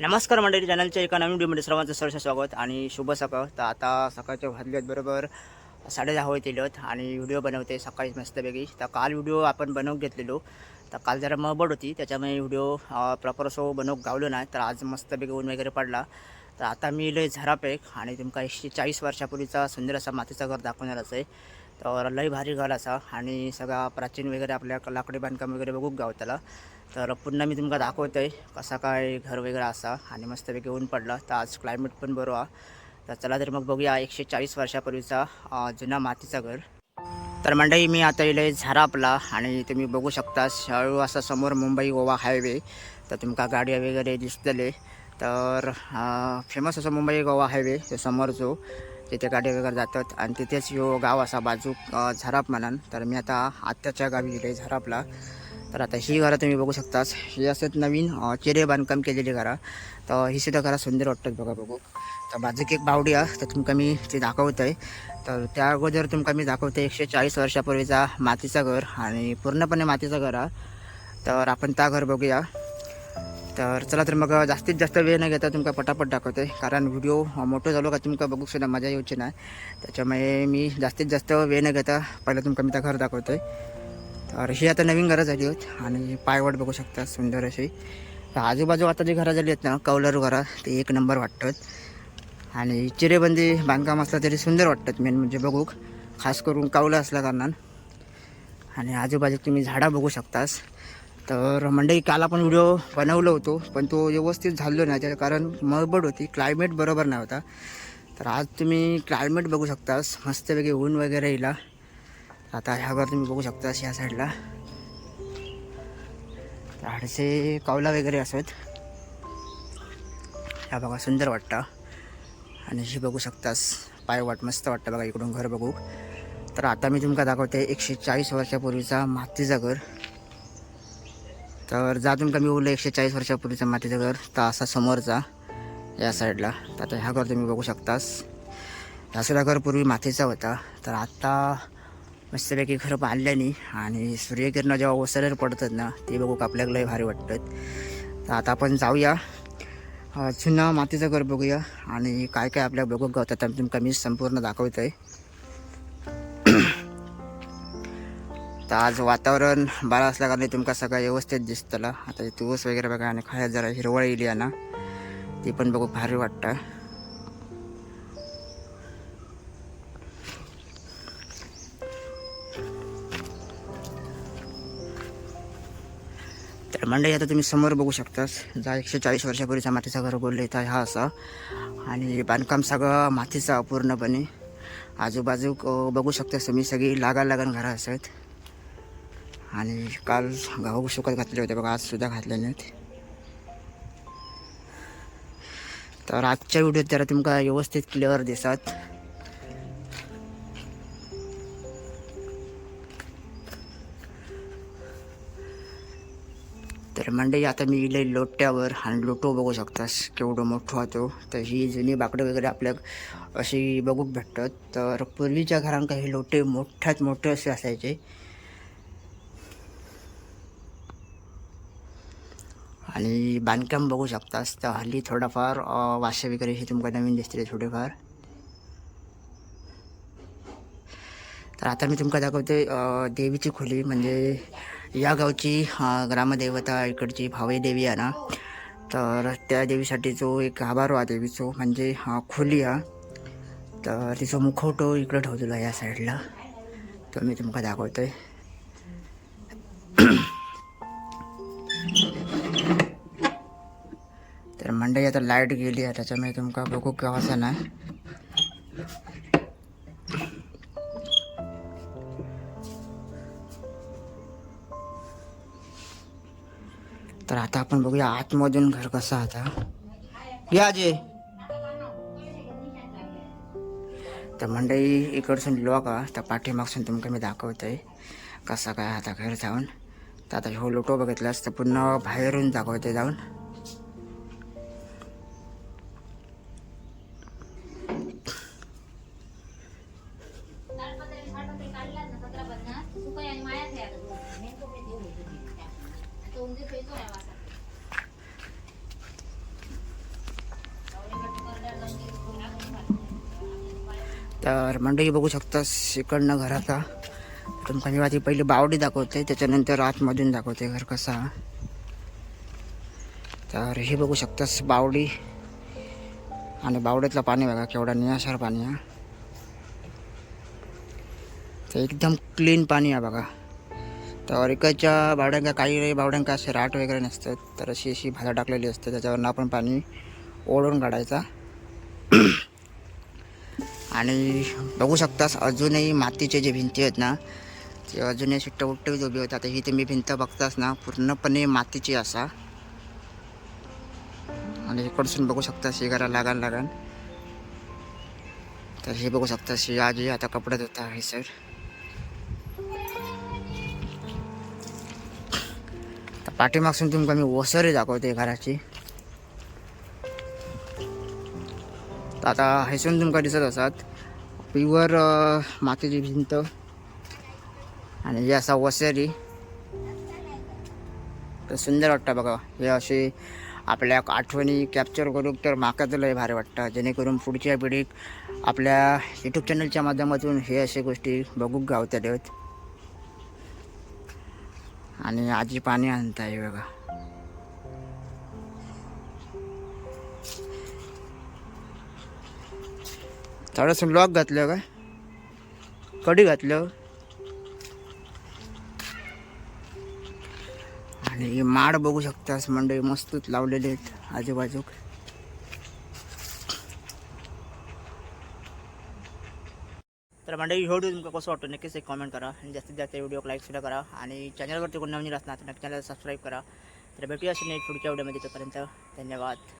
नमस्कार मंडळी चॅनलच्या एका नवीन व्हिडिओमध्ये सर्वांचं सर्व स्वागत आणि शुभ सकाळ. तर आता सकाळच्या वाजल्यात बरोबर साडे दहा होत येत आणि व्हिडिओ बनवते सकाळी मस्तपैकी. तर काल व्हिडिओ आपण बनवून घेतलेलो. तर काल जरा मळबड होती त्याच्यामुळे व्हिडिओ प्रॉपर असो बनवूक गावलो नाही. तर आज मस्तपैकी ऊन वगैरे पडला. तर आता मी लय झरापेक आणि तुमका एकशे चाळीस वर्षापूर्वीचा सुंदर असा मातीचा घर दाखवणारच आहे. तर लई भारी घर असा. आणि सगळा प्राचीन वगैरे आपल्या लाकडी बांधकाम वगैरे बघूक गावताला तर पुन्हा मी तुमका दाखवतोय कसा काय घर वगैरे असा. आणि मस्तपैकी ऊन पडला. तर आज क्लायमेट पण बरं हा तर चला तर मग बघूया एकशे चाळीस वर्षापूर्वीचा जुना मातीचा घर. तर मंडळी मी आता इले आपला आणि तुम्ही बघू शकता शाळू असा समोर मुंबई गोवा हायवे तर तुमका गाड्या वगैरे दिसतले. तर फेमस असं मुंबई गोवा हायवे समोर जो. तिथे गाडी वगैरे जातात आणि तिथेच यो गाव असा बाजू झराप म्हणान. तर मी आता आत्याच्या गावी गेले झरापला. तर आता ही घरं तुम्ही बघू शकताच ही असत नवीन चिरे बांधकाम केलेली घरं. तर ही सुद्धा घरं सुंदर वाटतात बघा बघू. तर बाजूक एक बावडी आहे तर तुमका मी ते दाखवतोय. तर त्या अगोदर तुमका मी दाखवते एकशे चाळीस वर्षापूर्वीचा मातीचा घर आणि पूर्णपणे मातीचं घर आहे. तर आपण त्या घर बघूया. तर चला तर मग जास्तीत जास्त वेळ नाही घेता तुमका पटापट दाखवते. कारण व्हिडिओ मोठं झालो का तुमका बघू सुद्धा मजा येऊची नाही. त्याच्यामुळे मी जास्तीत जास्त वेळ न घेता पहिलं तुमका मी त्या घर दाखवतोय. तर ही आता नवीन घरं झाली आहेत आणि पायवट बघू शकता सुंदर अशी. आजूबाजू आता जी घरं झाली आहेत ना कौलर घरं ते एक नंबर वाटतात. आणि चिरेबंदी बांधकाम असलं तरी सुंदर वाटतात मेन म्हणजे बघूक. खास करून कावलं असल्या कारणान. आणि आजूबाजू तुम्ही झाडं बघू शकतास. तर मंडळी काल आपण व्हिडिओ बनवलो होतो पण तो व्यवस्थित झालो नाही त्याचं कारण मळबड होती क्लायमेट बरोबर नाही होता तर आज तुम्ही क्लायमेट बघू शकतास मस्तपैकी ऊन वगैरे येईल. आता ह्यावर तुम्ही बघू शकतास ह्या साईडला झाडचे कावला वगैरे असत. ह्या बघा सुंदर वाटतं. आणि ही बघू शकतास पाय वाट मस्त वाटतं बघा इकडून घर बघू. तर आता मी तुमका दाखवते एकशे चाळीस वर्षापूर्वीचा मातीचा घर. तर जातून कमी मी एकशे चाळीस वर्षापूर्वीचा मातीचं घर तर असा समोरचा या साईडला. तर आता ह्या घर तुम्ही बघू शकतास. ह्या सुद्धा घर पूर्वी मातीचा होता. तर आता मस्तपैकी घरं बांधल्याने आणि सूर्यकिरणं जेव्हा ओसऱ्यावर पडतात ना ते बघू आपल्याला लय भारी वाटतात तर आता आपण जाऊया. अ, जुना मातीचं घर बघूया आणि काय काय आपल्या बघू गवतात ते तुमका मी संपूर्ण दाखवतं आहे तर आज वातावरण बरं असल्या कारणे तुमका सगळं व्यवस्थित दिसतलं. आता तुळस वगैरे बघा आणि खायला जरा हिरवळ येईल ना ती पण बघू भारी वाटतं. तर मंडळी आता तुम्ही समोर बघू शकतास जा एकशे चाळीस वर्षापूर्वीचा मातीचा घर बोलले तर हा असा. आणि बांधकाम सगळं मातीचा पूर्णपणे. आजूबाजू बघू शकतास तुम्ही सगळी लागा लागण घरं असत आणि काल गहू सुकत घातले होते बघा आजसुद्धा घातले तर आजच्या व्हिडिओत जरा तुमका व्यवस्थित क्लिअर दिसत तर मंडळी आता मी इले लोट्यावर आणि लोटो बघू शकतास केवढं मोठं होतो तर ही जुनी बाकडं वगैरे आपल्या अशी बघूक भेटतात तर पूर्वीच्या घरांक हे लोटे मोठ्यात मोठे असे असायचे आणि बांधकाम बघू शकतास तर हल्ली थोडाफार अं, वाशे वगैरे हे तुमका नवीन दिसतील थोडेफार. तर आता मी तुमका दाखवते देवीची खोली. म्हणजे या गावची ग्रामदेवता इकडची भावे देवी आहे ना. तर त्या देवीसाठी जो एक आभारो आहे देवीचो म्हणजे हा खोली हा. तर तिचा मुखवटो इकडं ठेवलेला या साईडला. तो मी तुमका दाखवतो. आहे मंडळी आता लाइट गेली आहे त्याच्यामुळे तुमका बघू केव्हाचा नाही. तर आता आपण बघूया आतमधून घर कसं आता. या जे. तर मंडळी इकडसून लॉक तर पाठीमागसून तुमका मी दाखवतोय कसा काय आता घर जाऊन. तर आता ह्यो लोटो बघितलास तर पुन्हा बाहेरून दाखवते जाऊन. तर मंडळी बघू शकता इकडनं घराचा तुमका जेव्हा ती पहिली बावडी दाखवते त्याच्यानंतर आतमधून दाखवते घर कसा. तर हे बघू शकतास बावडी. आणि बावडीतलं पाणी बघा केवढा निशार पाणी आहे. तर एकदम क्लीन पाणी आहे बघा. तर इकडच्या बावड्यांका काही बावड्यांका असे राट वगैरे नसतं तर अशी अशी भाजा टाकलेली असते. त्याच्यावरनं आपण पाणी ओढून काढायचा. आणि बघू शकतास अजूनही मातीचे जे भिंती आहेत ना ते अजूनही शिट्ट उट्ट उभी होतात. आता ही तुम्ही भिंत बघतास ना पूर्णपणे मातीची असा. आणि इकडसून बघू शकता शिगारा लागान लागान तर हे बघू शकता शी आजी आता कपडे धुता हे सर पाठीमागसून तुमका मी ओसरी दाखवते घराची. आता हैसून तुमका दिसत असत प्युअर मातीची भिंत आणि हे असा वसरी तर सुंदर वाटतं बघा. हे असे आपल्या आठवणी कॅप्चर करून तर माका तर लय भारी वाटतं. जेणेकरून पुढच्या पिढीक आपल्या यूट्यूब चॅनलच्या माध्यमातून हे असे गोष्टी बघूक गावतात आहेत. आणि आजी पाणी आणताय बघा. थोडस लॉक घातलं का? कडी घातलं. आणि माड बघू शकतास मंडळी मस्तच लावलेले आहेत आजूबाजूक. तर मंडळी व्हिडिओ तुमका कसं वाटतं? नक्कीच एक कॉमेंट करा. आणि जास्तीत जास्त व्हिडिओ लाईक सुद्धा करा. आणि चॅनलवरती कोण नवीन असणार तर नक्की चॅनल सबस्क्राईब करा. तर भेटूया असे नाही पुढच्या व्हिडिओमध्ये तोपर्यंत. धन्यवाद.